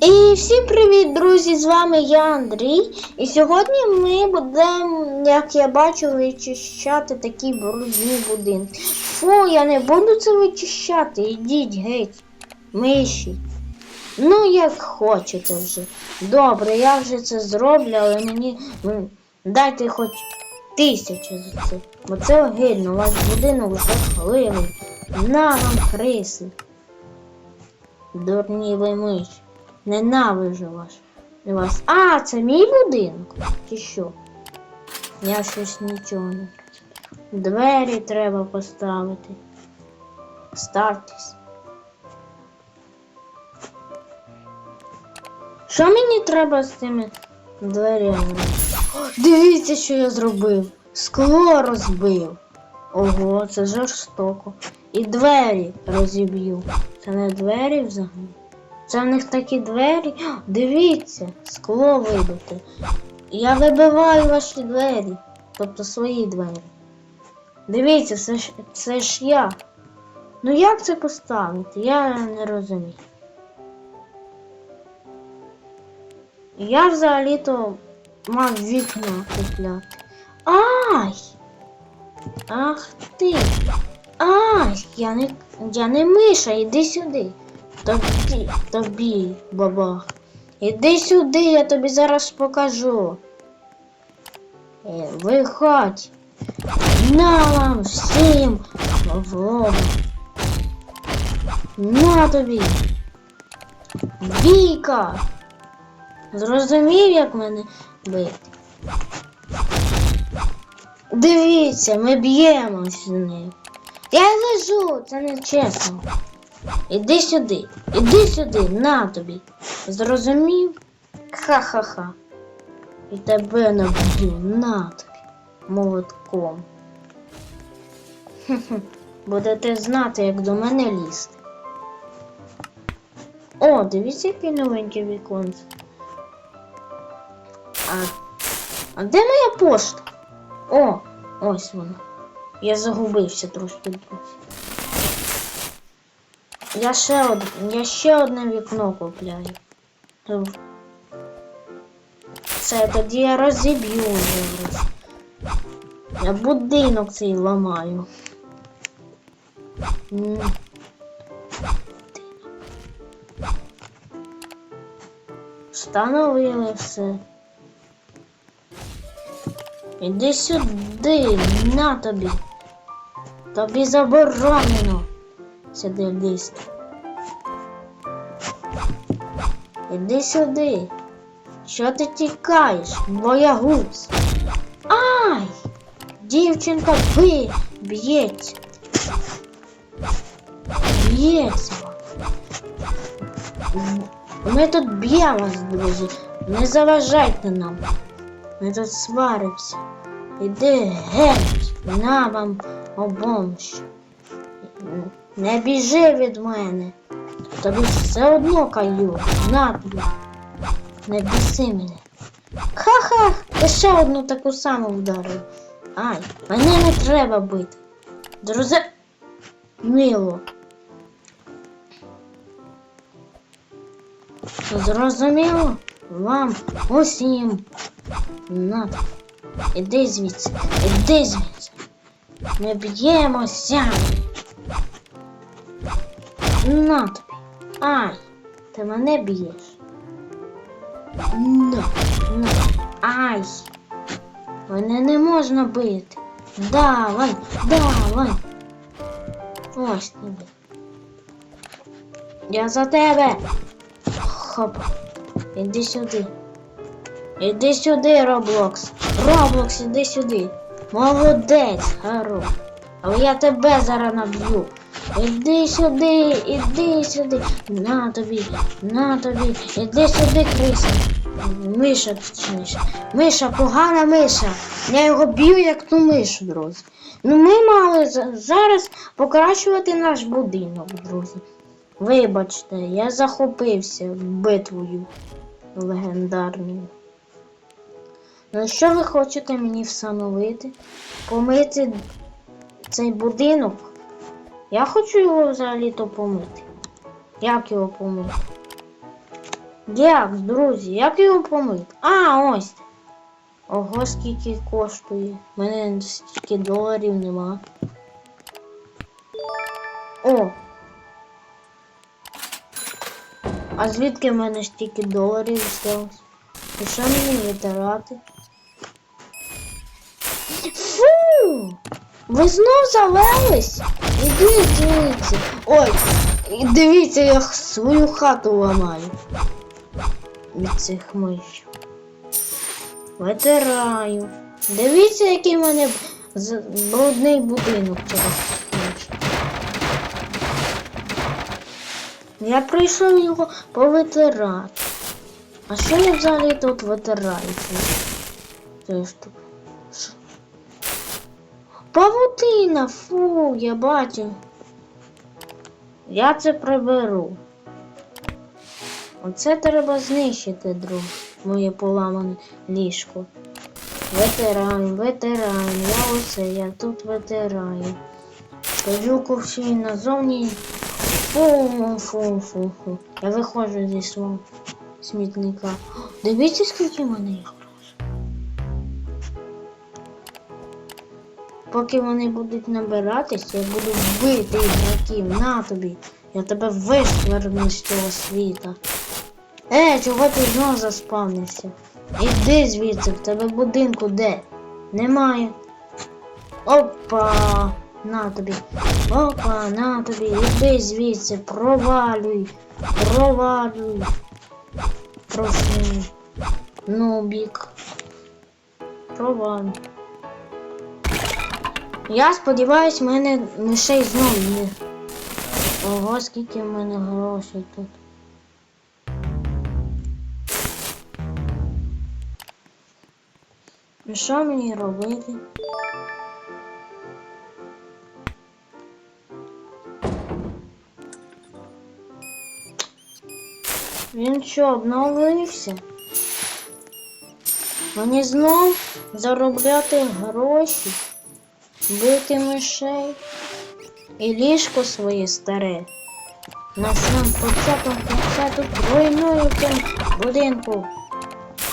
І всім привіт, друзі! З вами я Андрій. І сьогодні ми будемо, як я бачу, вичищати такі брудні будинки. Фу, я не буду це вичищати. Ідіть геть, миші. Ну, як хочете вже. Добре, я вже це зроблю, але мені дайте хоч тисячу за це. Бо це огидно, ваш будинок жахливий. На вам криси. Дурні ви миші. Ненавижу вас. вас. А, це мій будинок? Чи що? Я щось нічого не. Двері треба поставити. Ставтесь. Що мені треба з цими дверями? Дивіться, що я зробив. Скло розбив. Ого, це жорстоко. І двері розіб'ю. Це не двері взагалі. Це в них такі двері. Дивіться, скло вибите. Я вибиваю ваші двері. Тобто свої двері. Дивіться, це ж, це ж я. Ну як це поставити? Я не розумію. Я взагалі-то мав вікно купляти. Ай! Ах ти! Ай! Я не, я не миша, іди сюди. Тобі, тобі, бабах. Іди сюди, я тобі зараз покажу. Е, Виходь. На вам всім лоб. На тобі. Бійка. Зрозумів, як мене бити? Дивіться, ми б'ємось з ним. Я лежу, це не чесно. Іди сюди, іди сюди, на тобі. Зрозумів? Ха-ха-ха. І тебе наб'ю, на тобі, молотком. Будете знати, як до мене лізти. О, дивіться, яке новеньке віконце. А, а де моя пошта? О, ось вона. Я загубився трошки. Я ще од... я ще одне вікно купляю. Це тоді я розіб'ю. Я будинок цей ламаю. Встановили все. Іди сюди, на тобі. Тобі заборонено сюди лізти. Іди сюди. Що ти тікаєш, боягуз? Ай! Дівчинка би б'ється. Б'ється. Ми тут б'ємось, друзі. Не заважайте нам. Ми тут сваримося. Іди геть, на вам обом. Не біжи від мене. Тобі все одно каю. На тобі. Не біси мене. Ха-ха! Ще одну таку саму вдарив. Ай, мене не треба бити. Друзі, мило. Зрозуміло? Вам усім. На. Іди звідси, іди звідси. Ми б'ємося. На тобі. Ай, ти мене б'єш. На, на. Ай. Мене не можна бити. Давай, давай. Ось тобі. Я за тебе. Хоп. Іди сюди. Іди сюди, Роблокс. Роблокс, іди сюди. Молодець, Гаро. Але я тебе зараз наб'ю. Іди сюди, іди сюди. На тобі, на тобі. Іди сюди, Криса. Миша, точніше. Миша, погана миша. Я його б'ю, як ту мишу, друзі. Ну ми мали зараз покращувати наш будинок, друзі. Вибачте, я захопився битвою легендарною. Ну що ви хочете мені встановити? Помити цей будинок? Я хочу його взагалі-то помити. Як його помити? Як, друзі, як його помити? А, ось. Ого, скільки коштує. У мене стільки доларів нема. О! А звідки в мене стільки доларів взялось? І що мені витирати? Фу! Ви знов завелись? Ідіть звідси. Ой, дивіться, я свою хату ламаю. Від цих мишів. Витираю. Дивіться, який в мене брудний будинок через миш. Я прийшов його повитирати. А що я взагалі тут витираю? Це. Що? Павутина, фу, я бачу. Я це приберу. Оце треба знищити, друг, моє поламане ліжко. Витираємо, витираємо, я оце, я тут витираю. Кажу ковші назовні. Фу, фу, фу, фу. Я виходжу зі свого смітника. Дивіться, скільки мене їх. Поки вони будуть набиратись, я буду бити ігроків. На тобі. Я тебе вишверну з цього світа. Е, чого ти знову заспавнився? Іди звідси, в тебе будинку де? Немає. Опа! На тобі. Опа, на тобі. Іди звідси, провалюй. Провалюй. Прошу. Нубік. Провалюй. Я сподіваюсь, в мене мишей знову не. Ого, скільки в мене грошей тут. І що мені робити? Він що, обновився? Мені знов заробляти гроші, бити мишей і ліжко своє старе. На сам початок тут руйную в будинку.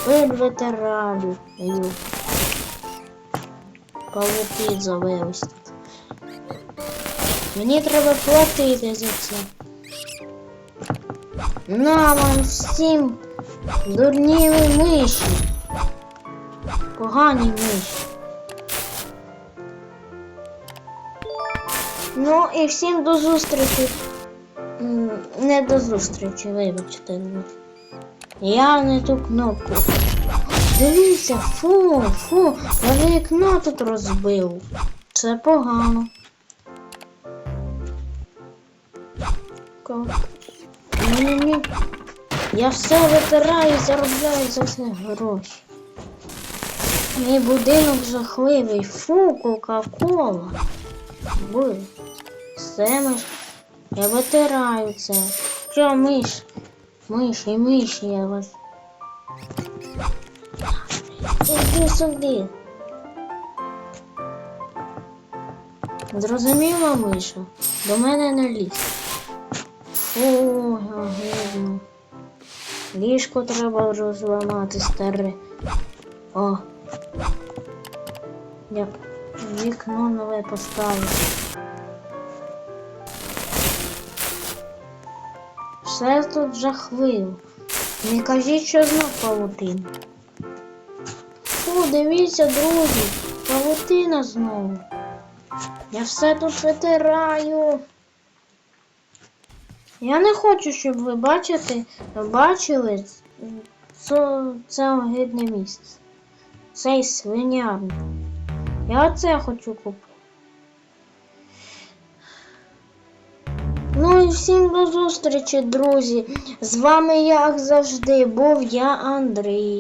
Пиль ветеранів. Павуки тут. Мені треба платити за це. На вам всім дурні ви миші. Погані миші. Ну і всім до зустрічі. Не до зустрічі, вибачте. Я не ту кнопку. Дивіться, фу, фу, я вікно тут розбив. Це погано. Ні, ні. Я все витираю, заробляю за це гроші. Мій будинок жахливий. Фу, Кока-Кола. Бу. Все ми ж. Я витираю це. Що, миш? Миші, миші, я вас. Іди сюди. Зрозуміла, Миша? До мене не лізь. Фу, гидно. Ліжко треба розламати старе. О. Я вікно нове поставлю. Все тут жахливо. Не кажіть, що знов павутина. Фу, дивіться, друзі, павутина знову. Я все тут витираю. Я не хочу, щоб ви бачите, бачили це, це огидне місце. Цей свинярник. Я оце хочу купити. Ну і всім до зустрічі, друзі. З вами, як завжди, був я Андрій.